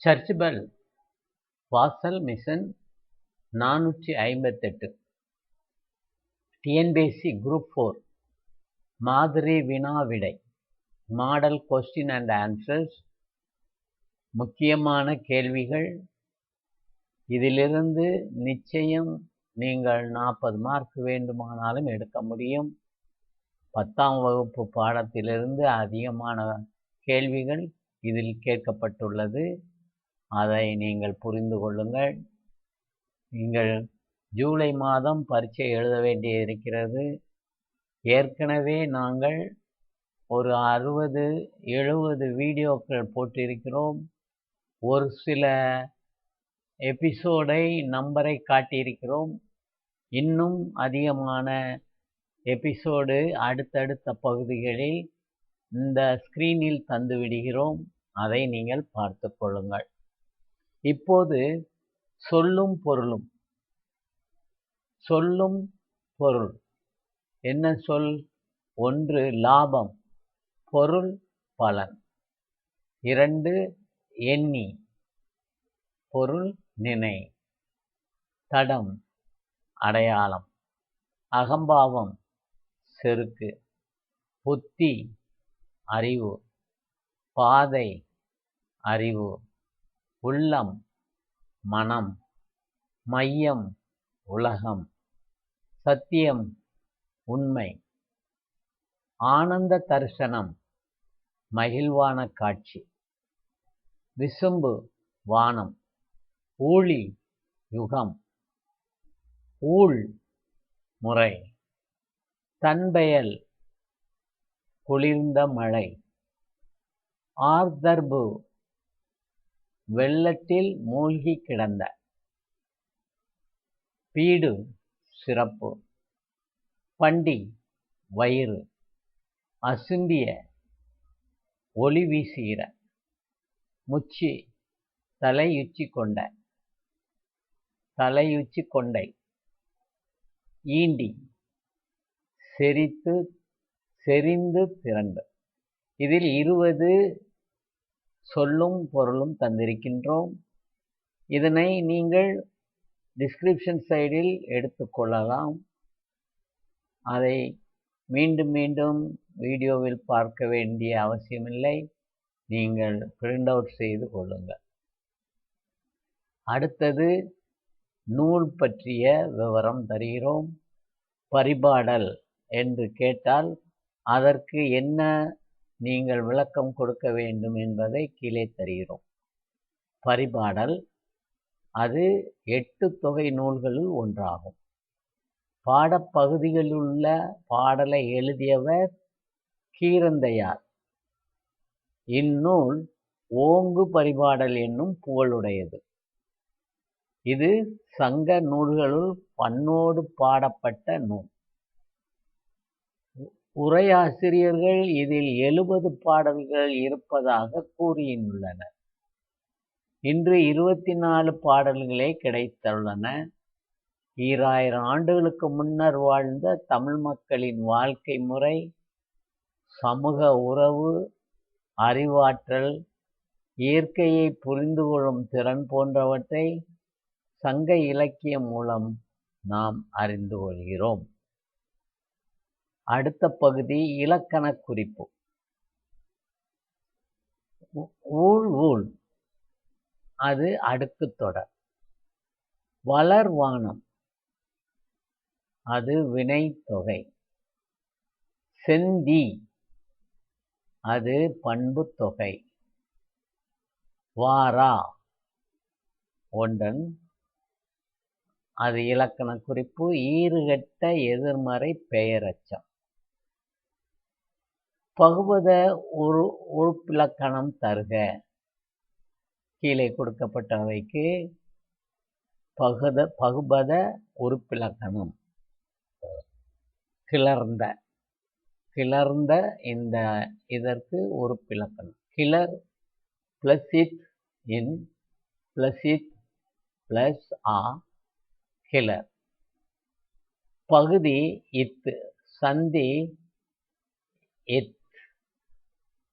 Search bell வாசல் mission நானூற்றி ஐம்பத்தெட்டு. TNPSC group four. மாதிரி வினா விடை. Model question and answers. முக்கியமான கேள்விகள். இதிலிருந்து நிச்சயம் நீங்கள் நாற்பது மார்க் வேண்டுமானாலும் எடுக்க முடியும். பத்தாம் வகுப்பு பாடத்திலிருந்து அதிகமான கேள்விகள் இதில் கேட்கப்பட்டுள்ளது. அதை நீங்கள் புரிந்து கொள்ளுங்கள். நீங்கள் ஜூலை மாதம் பரீட்சை எழுத வேண்டியிருக்கிறது ஏற்கனவே நாங்கள் ஒரு அறுபது எழுபது வீடியோக்கள் போட்டிருக்கிறோம். ஒரு சில எபிசோடை நம்பரை காட்டியிருக்கிறோம். இன்னும் அதிகமான எபிசோடு அடுத்தடுத்த பகுதிகளில் இந்த ஸ்க்ரீனில் தந்துவிடுகிறோம். அதை நீங்கள் பார்த்து கொள்ளுங்கள். இப்போது சொல்லும் பொருளும் சொல்லும் பொருள். என்ன சொல்? ஒன்று லாபம். பொருள் பலன். இரண்டு எண்ணி. பொருள் நினை. தடம் அடையாளம். அகம்பாவம் செருக்கு. புத்தி அறிவு. பாதை அறிவு. உள்ளம் மனம் மையம் உலகம் சத்தியம் உண்மை ஆனந்த தரிசனம் மகிழ்வான காட்சி விசும்பு வானம் ஊழி யுகம் ஊழ் முறை தன்பெயல் குளிர்ந்த மழை ஆர்தர்பு வெள்ளத்தில் மூழ்கி கிடந்த. பீடு சிறப்பு. பண்டி வயிறு. அசும்பிய ஒளி வீசுகிற. முச்சி தலையுச்சி கொண்ட. தலையுச்சி கொண்டை. ஈண்டி செரித்து செறிந்து திரண்டு. இதில் இருபது சொல்லும் பொருளும் தந்திருக்கின்றோம். இதனை நீங்கள் டிஸ்கிரிப்ஷன் சைடில் எடுத்துக்கொள்ளலாம் அதை மீண்டும் மீண்டும் வீடியோவில் பார்க்க வேண்டிய அவசியமில்லை. நீங்கள் பிரிண்ட் அவுட் செய்து கொள்ளுங்கள். அடுத்தது நூல் பற்றிய விவரம் தருகிறோம். பரிபாடல் என்று கேட்டால் அதற்கு என்ன நீங்கள் விளக்கம் கொடுக்க வேண்டும் என்பதை கீழே தருகிறோம். பரிபாடல் அது எட்டு தொகை நூல்களில் ஒன்றாகும். பாடப்பகுதிகளில் உள்ள பாடலை எழுதியவர் கீரந்தையார். இந்நூல் ஓங்கு பரிபாடல் என்னும் புகழுடையது. இது சங்க நூல்களுள் பன்னோடு பாடப்பட்ட நூல். உரையாசிரியர்கள் இதில் எழுபது பாடல்கள் இருப்பதாக கூறியுள்ளனர் இன்று இருபத்தி நாலு பாடல்களே கிடைத்துள்ளன. ஈராயிரம் ஆண்டுகளுக்கு முன்னர் வாழ்ந்த தமிழ் மக்களின் வாழ்க்கை முறை சமூக உறவு அறிவாற்றல் இயற்கையை புரிந்து கொள்ளும் திறன் போன்றவற்றை சங்க இலக்கியம் மூலம் நாம் அறிந்து கொள்கிறோம். அடுத்த பகுதி இலக்கண குறிப்பு. ஊழ் ஊழ். அது அடுக்கு தொடர். வளர்வானம் அது வினை தொகை. செந்தி. அது பண்பு தொகை. வாரா. ஒன்றன். அது இலக்கண குறிப்பு. ஈறுகட்ட எதிர்மறை பெயரச்சம். பகுபத உரு உறுப்பிலக்கணம் தருக. கீழே கொடுக்கப்பட்டவைக்கு பகுத பகுபத உறுப்பிலக்கணம் கிளர்ந்த கிளர்ந்த இந்த இதற்கு உறுப்பிலக்கணம் கிளர் பிளஸ் இட் இன் பிளஸ் இட் பிளஸ் ஆ கிளர். பகுதி இத்து சந்தி இத்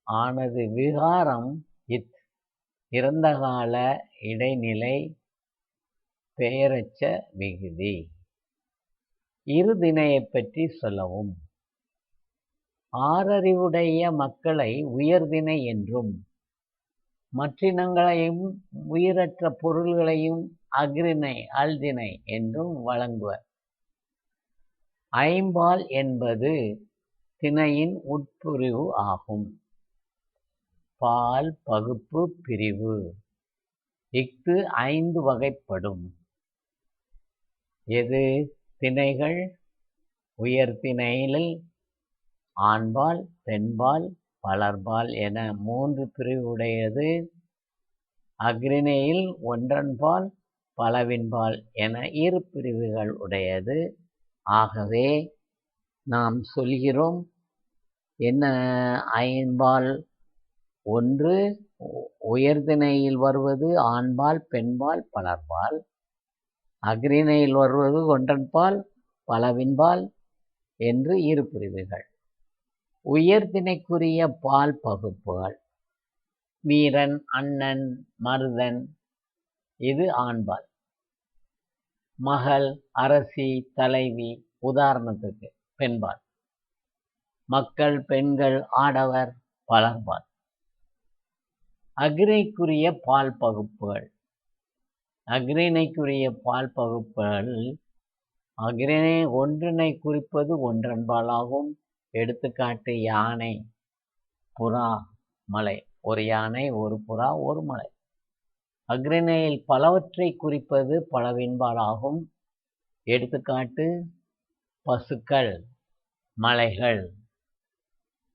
ஆனது விகாரம் இத். இறந்தகால இடைநிலை பெயரெச்ச விகுதி. இருதிணையைப் பற்றி சொல்லவும். ஆறறிவுடைய மக்களை உயர்திணை என்றும் மற்றினங்களையும் உயிரற்ற பொருள்களையும் அஃறிணை அல்திணை என்றும் வழங்குவர். ஐம்பால் என்பது திணையின் உட்பிரிவு ஆகும். பால் பகுப்பு பிரிவு. இஃது ஐந்து வகைப்படும். எது? திணைகள். உயர்திணையில் ஆண்பால் பெண்பால் பலர்பால் என மூன்று பிரிவுடையது. அஃறிணையில் ஒன்றன்பால் பலவின்பால் என இரு பிரிவுகள் உடையது. ஆகவே நாம் சொல்கிறோம் என்ன ஐம்பால் ஒன்று உயர்திணையில் வருவது ஆண்பால் பெண்பால் பலர்பால். அக்ரிணையில் வருவது ஒன்றன்பால் பலவின்பால் என்று இரு பிரிவுகள். உயர்திணைக்குரிய பால் பகுப்புகள். வீரன் அண்ணன் மருதன் இது ஆண்பால். மகள் அரசி தலைவி உதாரணத்துக்கு பெண்பால். மக்கள் பெண்கள் ஆடவர் பலர்பால். அஃறிணைக்குரிய பால் பகுப்புகள். அஃறிணைக்குரிய பால் பகுப்புகள் அஃறிணை ஒன்றினை குறிப்பது ஒன்றன்பாலாகும். எடுத்துக்காட்டு யானை புறா மலை. ஒரு யானை ஒரு புறா ஒரு மலை. அஃறிணையில் பலவற்றை குறிப்பது பலவின்பாலாகும். எடுத்துக்காட்டு பசுக்கள் மலைகள்.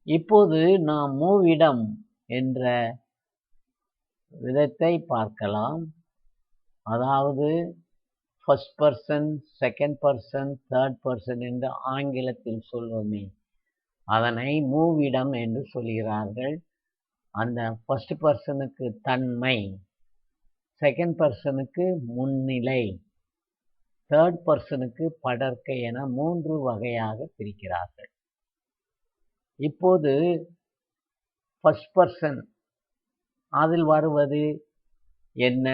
இப்போது நாம் மூவிடம் என்ற விதத்தை பார்க்கலாம். அதாவது first person second person third person என்று ஆங்கிலத்தில் சொல்வோமே. அதனை மூவிடம் என்று சொல்கிறார்கள். அந்த ஃபஸ்ட் பர்சனுக்கு தன்மை செகண்ட் பர்சனுக்கு முன்னிலை தேர்ட் பர்சனுக்கு படர்க்கை என மூன்று வகையாக பிரிக்கிறார்கள். இப்போது ஃபர்ஸ்ட் பர்சன் அதில் வருவது என்ன?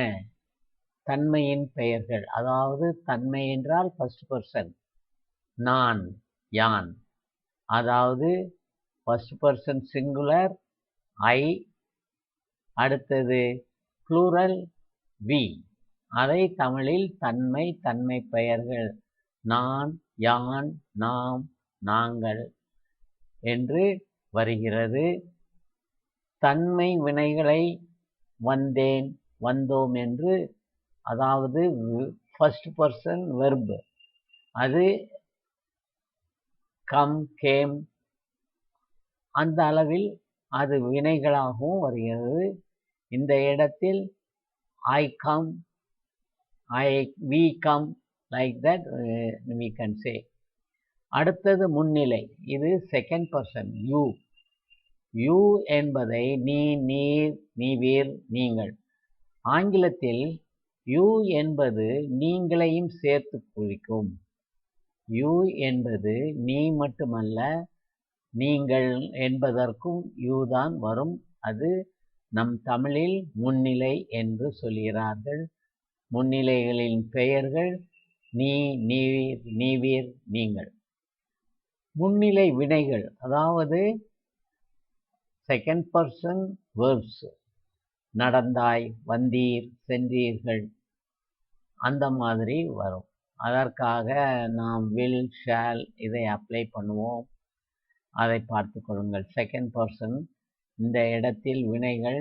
தன்மையின் பெயர்கள். அதாவது தன்மை என்றால் ஃபர்ஸ்ட் பர்சன் நான் யான். அதாவது ஃபர்ஸ்ட் பர்சன் சிங்குலர் ஐ அடுத்தது ப்ளூரல் வி அதை தமிழில் தன்மை தன்மை பெயர்கள். நான் யான் நாம் நாங்கள் என்று வருகிறது. தன்மை வினைகளை வந்தேன் வந்தோம் என்று அதாவது ஃபர்ஸ்ட் பர்சன் வெர்பு அது கம் கேம் அந்த அளவில் அது வினைகளாகவும் வருகிறது. இந்த இடத்தில் I come I we come like that we can say அடுத்தது முன்னிலை. இது செகண்ட் பர்சன் யூ யூ என்பதை நீ நீர் நீவீர் நீங்கள். ஆங்கிலத்தில் யூ என்பது நீங்களையும் சேர்த்து குறிக்கும். யூ என்பது நீ மட்டுமல்ல நீங்கள் என்பதற்கும் யூ தான் வரும். அது நம் தமிழில் முன்னிலை என்று சொல்கிறார்கள். முன்னிலைகளின் பெயர்கள் நீ நீர் நீவீர் நீங்கள். முன்னிலை வினைகள் அதாவது செகண்ட் பர்சன் வேர்ப்ஸ் நடந்தாய் வந்தீர் சென்றீர்கள். அந்த மாதிரி வரும். அதற்காக நாம் வில் ஷால் இதை அப்ளை பண்ணுவோம். அதை பார்த்து கொள்ளுங்கள். செகண்ட் பர்சன் இந்த இடத்தில் வினைகள்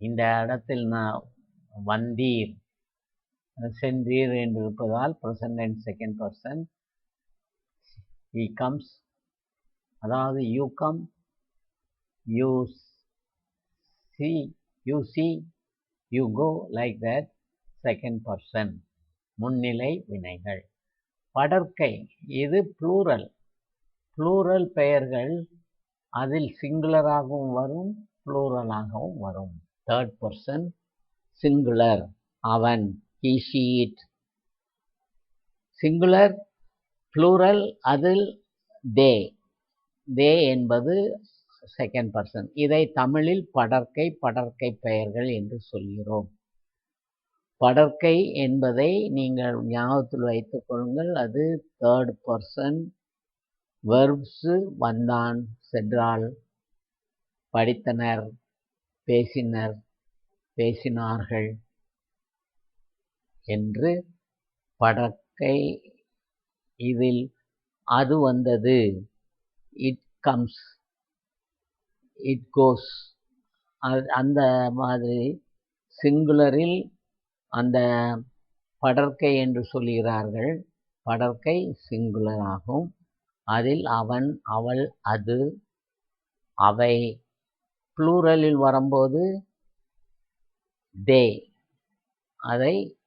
இந்த இடத்தில் நான் வந்தீர் சென்றீர் என்று இருப்பதால் ப்ரெசன்ட் அண்ட் செகண்ட் பர்சன் இ கம்ஸ் அதாவது you come you see you see you go like that second person. முன்னிலை வினைகள். படர்க்கை இது ப்ளூரல் ப்ளூரல் பெயர்கள் அதில் சிங்குலராகவும் வரும் ப்ளூரலாகவும் வரும். தேர்ட் பர்சன் சிங்குலர் அவன் he she சிங்குலர் ப்ளூரல் அதில் தே தே என்பது செகண்ட் பர்சன் இதை தமிழில் படர்க்கை படர்க்கை பெயர்கள் என்று சொல்கிறோம். படர்க்கை என்பதை நீங்கள் ஞாபகத்தில் வைத்துக் கொள்ளுங்கள். அது தேர்ட் பர்சன் வெர்ப்ஸு வந்தான் சென்றால் படித்தனர் பேசினர் பேசினார்கள் என்று படர்க்கை இதில் அது வந்தது. இட் கம்ஸ் இட் கோஸ் அந்த மாதிரி சிங்குலரில் அந்த படர்க்கை என்று சொல்கிறார்கள். படர்க்கை சிங்குலர் ஆகும். அதில் அவன் அவள் அது அவை. ப்ளூரலில் வரும்போது தே அதை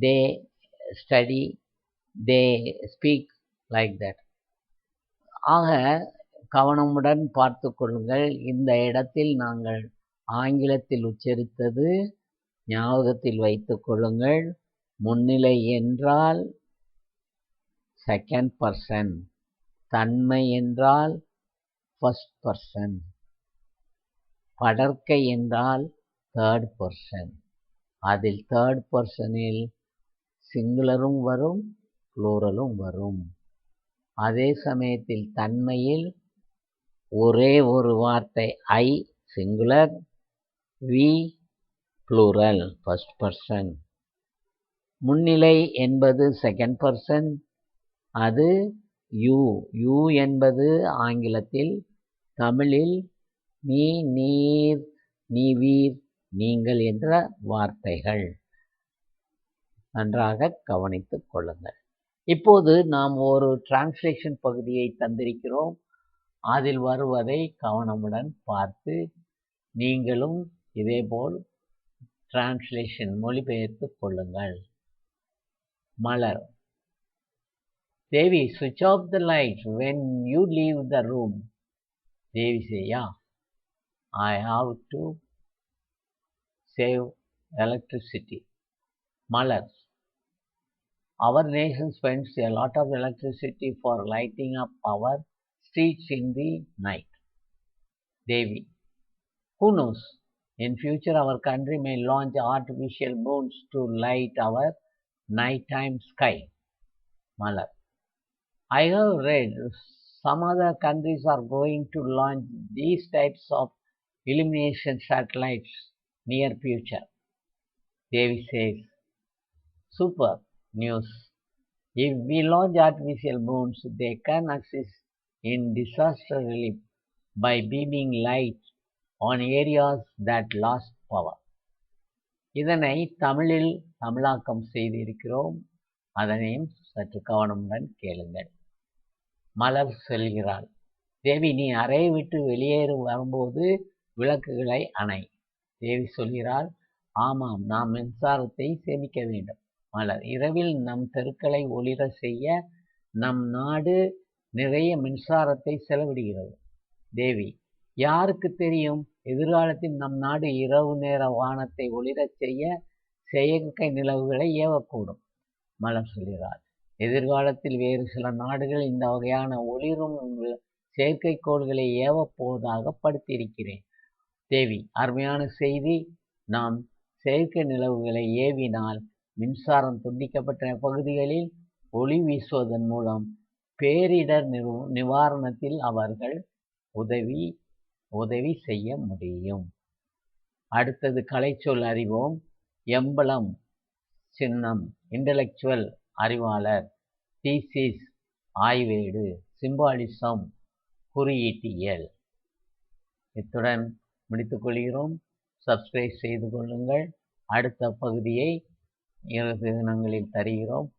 they study they speak like that ஆக கவனமுடன் பார்த்து கொள்ளுங்கள். இந்த இடத்தில் நாங்கள் ஆங்கிலத்தில் உச்சரித்தது ஞாபகத்தில் வைத்து கொள்ளுங்கள். முன்னிலை என்றால் செகண்ட் பர்சன் தன்மை என்றால் ஃபஸ்ட் பர்சன் படர்க்கை என்றால் தேர்ட் பர்சன் அதில் தேர்ட் பர்சனில் சிங்குலரும் வரும் ப்ளூரலும் வரும். அதே சமயத்தில் தன்மையில் ஒரே ஒரு வார்த்தை I singular we plural first person முன்னிலை என்பது செகண்ட் பர்சன் அது யூ யூ என்பது ஆங்கிலத்தில் தமிழில் நீ நீர் நீ வீர் நீங்கள் என்ற வார்த்தைகள். நன்றாக கவனித்துக் கொள்ளுங்கள். இப்போது நாம் ஒரு டிரான்ஸ்லேஷன் பகுதியை தந்திருக்கிறோம். அதில் வருவதை கவனமுடன் பார்த்து நீங்களும் இதேபோல் டிரான்ஸ்லேஷன் மொழிபெயர்த்து கொள்ளுங்கள். Malar. Devi switch off the light when you leave the room Devi செய்யா I have to save electricity Malar. Our nation spends a lot of electricity for lighting up our streets in the night. Devi. Who knows? In future, our country may launch artificial moons to light our nighttime sky. Malar. I have read some other countries are going to launch these types of illumination satellites near future. Devi says, Super news. If we launch artificial moons, they can assist in disaster relief by beaming light on areas that lost power. இதனை தமிழில் தமிழாக்கம் செய்திருக்கிறோம். அதனையும் சற்று கவனமுடன் கேளுங்கள். மலர் செல்கிறாள். தேவி நீ அறையை விட்டு வெளியேறும் வரும்போது விளக்குகளை அணை. தேவி சொல்கிறாள் ஆமாம் நாம் மின்சாரத்தை சேமிக்க வேண்டும். மலர் இரவில் நம் தெருக்களை ஒளிர செய்ய நம் நாடு நிறைய மின்சாரத்தை செலவிடுகிறது. தேவி யாருக்கு தெரியும்? எதிர்காலத்தில் நம் நாடு இரவு நேர வானத்தை ஒளிரச் செய்ய செயற்கை நிலவுகளை ஏவக்கூடும். மலர் சொல்கிறார். எதிர்காலத்தில் வேறு சில நாடுகள் இந்த வகையான ஒளிரும் செயற்கைக்கோள்களை ஏவப்போவதாக படுத்தியிருக்கிறேன். தேவி அருமையான செய்தி. நாம் செயற்கை நிலவுகளை ஏவினால் மின்சாரம் துண்டிக்கப்பட்ட பகுதிகளில் ஒளி வீசுவதன் மூலம் பேரிடர் நிவாரணத்தில் அவர்கள் உதவி உதவி செய்ய முடியும். அடுத்தது கலைச்சொல் அறிவோம். எம்பளம் சின்னம் இன்டலெக்சுவல் அறிவாளர் தீசிஸ் ஆய்வேடு சிம்பாலிசம் குறியீட்டியல். இத்துடன் முடித்துக்கொள்கிறோம் சப்ஸ்கிரைப் செய்து கொள்ளுங்கள். அடுத்த பகுதியை இரு தினங்களில் தருகிறோம்.